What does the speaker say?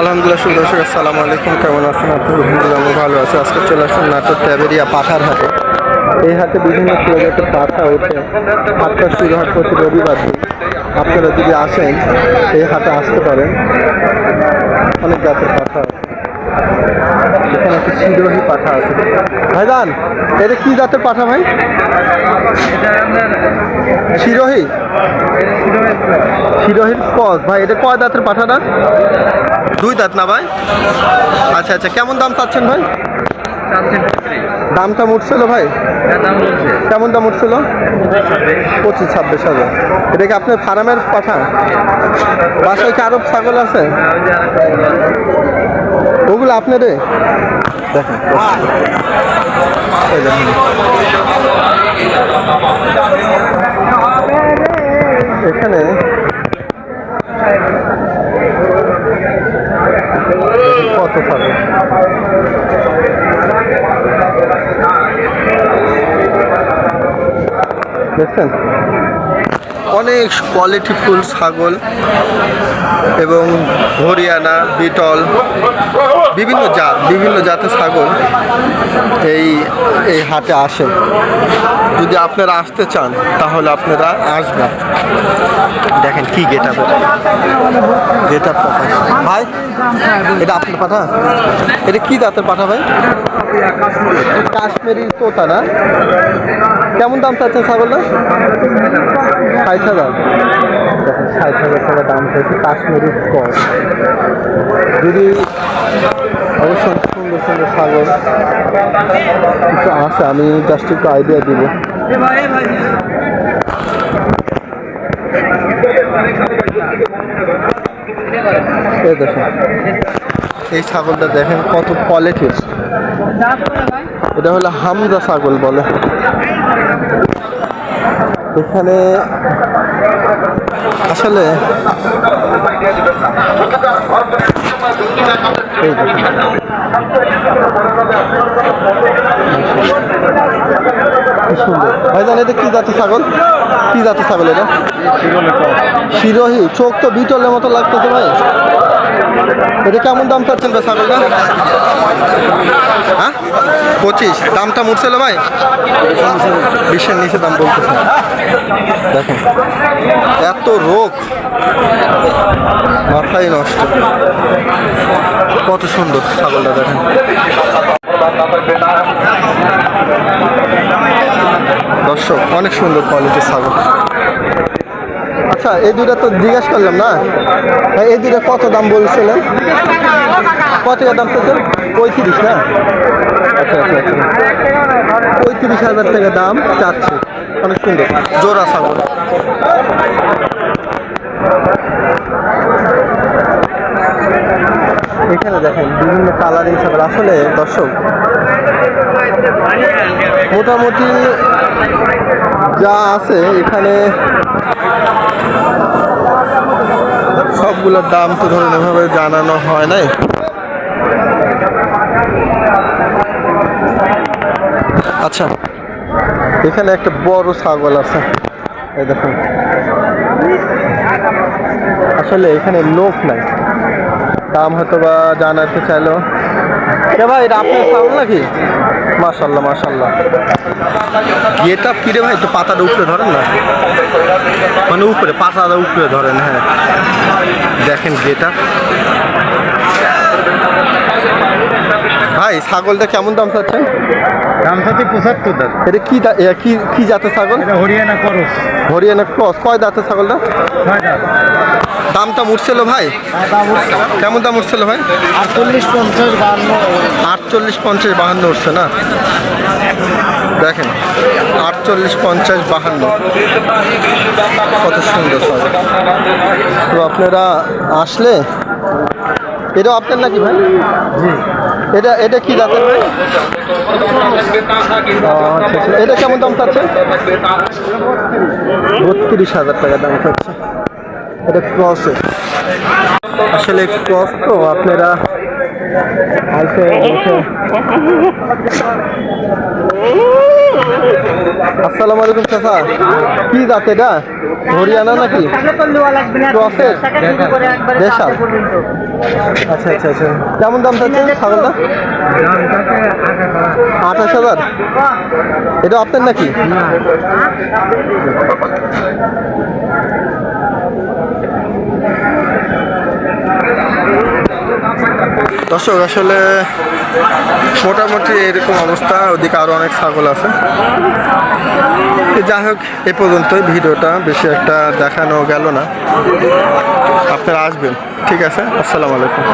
আলহামদুলিল্লাহ সুদর্শক আসসালামু আলাইকুম। কেমন আছেন আপনি? আলহামদুলিল্লাহ, আমি ভালো আছি। আজকে চলে আসলাম নাটোর ট্যাবেরিয়া পাঠার হাটে। এই হাতে বিভিন্ন প্রজাতির পাঠা ওঠে। হাটটা শুরু হয় প্রতি রবিবার আপনারা যদি আসেন, এই হাটে আসতে পারেন। অনেক জাতের পাঠা এখানে একটা শিরোহী পাঠা আছে। ভাইজান, এটা কি জাতের পাঠা ভাই? শিরোহী? শিরোহীর কস ভাই, এটা কয় দাঁতের পাঠাটা? দুই দাঁত না ভাই? আচ্ছা আচ্ছা কেমন দাম চাচ্ছেন ভাই? দামটা উঠছিল ভাই? কেমন দাম উঠছিল পঁচিশ ছাব্বিশ। হাজার। এটা কি আপনার ফার্মের পাঠা? বাসায় কি আরব ছাগল আছে? ওগুলো আপনারে দেখেন এই দেখেন এখানে কত ছাগল দেখছেন? অনেক কোয়ালিটিফুল ছাগল এবং হরিয়ানা, বিটল, বিভিন্ন জাত, বিভিন্ন জাতের ছাগল এই এই হাটে আসে। যদি আপনারা আসতে চান, তাহলে আপনারা আসবেন। দেখেন কি গেট আপ গেট আপ ভাই, এটা আপনার পাঠা? এটা কি দাঁতের পাঠা ভাই? কাশ্মীরি তোতা না? কেমন দাম চাচ্ছেন ছাগলটা? ষাট হাজার। ষাট হাজার টাকা দাম চাইছে কাশ্মীরি কস যদি অবশ্যই সুন্দর সুন্দর ছাগল। কিছু আছে, আমি জাস্ট একটু আইডিয়া দিব। এই এই ছাগলটা দেখেন কত কোয়ালিটির এটা হলো হামজা ছাগল বলে। এখানে আসলে। কি ভাইজান এটা কি জাতের ছাগল? কি জাতের ছাগল এটা? শিরোহী। চোখ তো বিটলের মতো লাগতেছে ভাই। এটা কেমন দাম চাচ্ছেন ভাই ছাগলটা? হ্যাঁ? পঁচিশ। দামটা উঠছিল ভাই? বিশের নিচে দাম বলতেছে। দেখেন, এত রোগ। মাথায় নষ্ট। কত সুন্দর ছাগলটা, দেখেন। দর্শক, অনেক সুন্দর কোয়ালিটির ছাগল। আচ্ছা এই দুটা তো জিজ্ঞাসা করলাম না? এই দুটা কত দাম বলছিলেন? কত দাম পেতেন পঁয়ত্রিশ, না? আচ্ছা আচ্ছা আচ্ছা। পঁয়ত্রিশ হাজার টাকা দাম চাচ্ছে। অনেক সুন্দর। জোড়া ছাগল। এখানে দেখেন বিভিন্ন কালারিং ছাগল। আসলে দর্শক, মোটামুটি যা আছে এখানে সবগুলোর দাম তো ধরুন এভাবে জানানো হয় নাই। আচ্ছা এখানে একটা বড় ছাগল আছে। এই দেখুন। আসলে এখানে লোক নাই। দাম হয়তো বা জানাতে চাইলো। কে ভাই, এটা আপনার ছাগল নাকি? মাশাল্লাহ মাশাল্লাহ গেট আপ কিরে ভাই? তো পাতাটা উপরে ধরেন না। মানে উপরে, পাতাটা উপরে ধরেন হ্যাঁ। দেখেন গেট ভাই ছাগলটা কেমন দাম চাচ্ছেন? দাম থাকে পঁচাত্তর দাম এটা কি কি কি জাতের ছাগল? হরিয়ানা করস। হরিয়ানা ক্রস। কয় দাঁতের ছাগলটা? দামটা উঠছিল ভাই? দাম কেমন দাম উঠছিল ভাই? আটচল্লিশ পঞ্চাশ বান্ন আটচল্লিশ পঞ্চাশ বাহান্ন উঠছে না? দেখেন আটচল্লিশ পঞ্চাশ বাহান্ন। কত সুন্দর সব তো আপনারা আসলে এটাও আপনার নাকি ভাই? জি। এটা এটা কি জাতের ভাই। এটা কেমন দাম চাচ্ছে? বত্রিশ হাজার টাকা দাম চাচ্ছে। এটা ক্রসে আসলে ক্রস তো আপনারা আসসালামু আলাইকুম, চাচা। কি জাত এটা? হরিয়ানা নাকি? ক্রসের? দেশাল। আচ্ছা আচ্ছা আচ্ছা। কেমন দাম চাচ্ছেন ছাগলটা? আঠাশ হাজার। এটা আপনার নাকি? দর্শক, আসলে মোটামুটি এরকম অবস্থা, ওদিকে আরও অনেক ছাগল আছে। যাই হোক, এ পর্যন্তই ভিডিওটা, বেশি একটা দেখানো গেল না। আপনারা আসবেন, ঠিক আছে? আসসালামু আলাইকুম।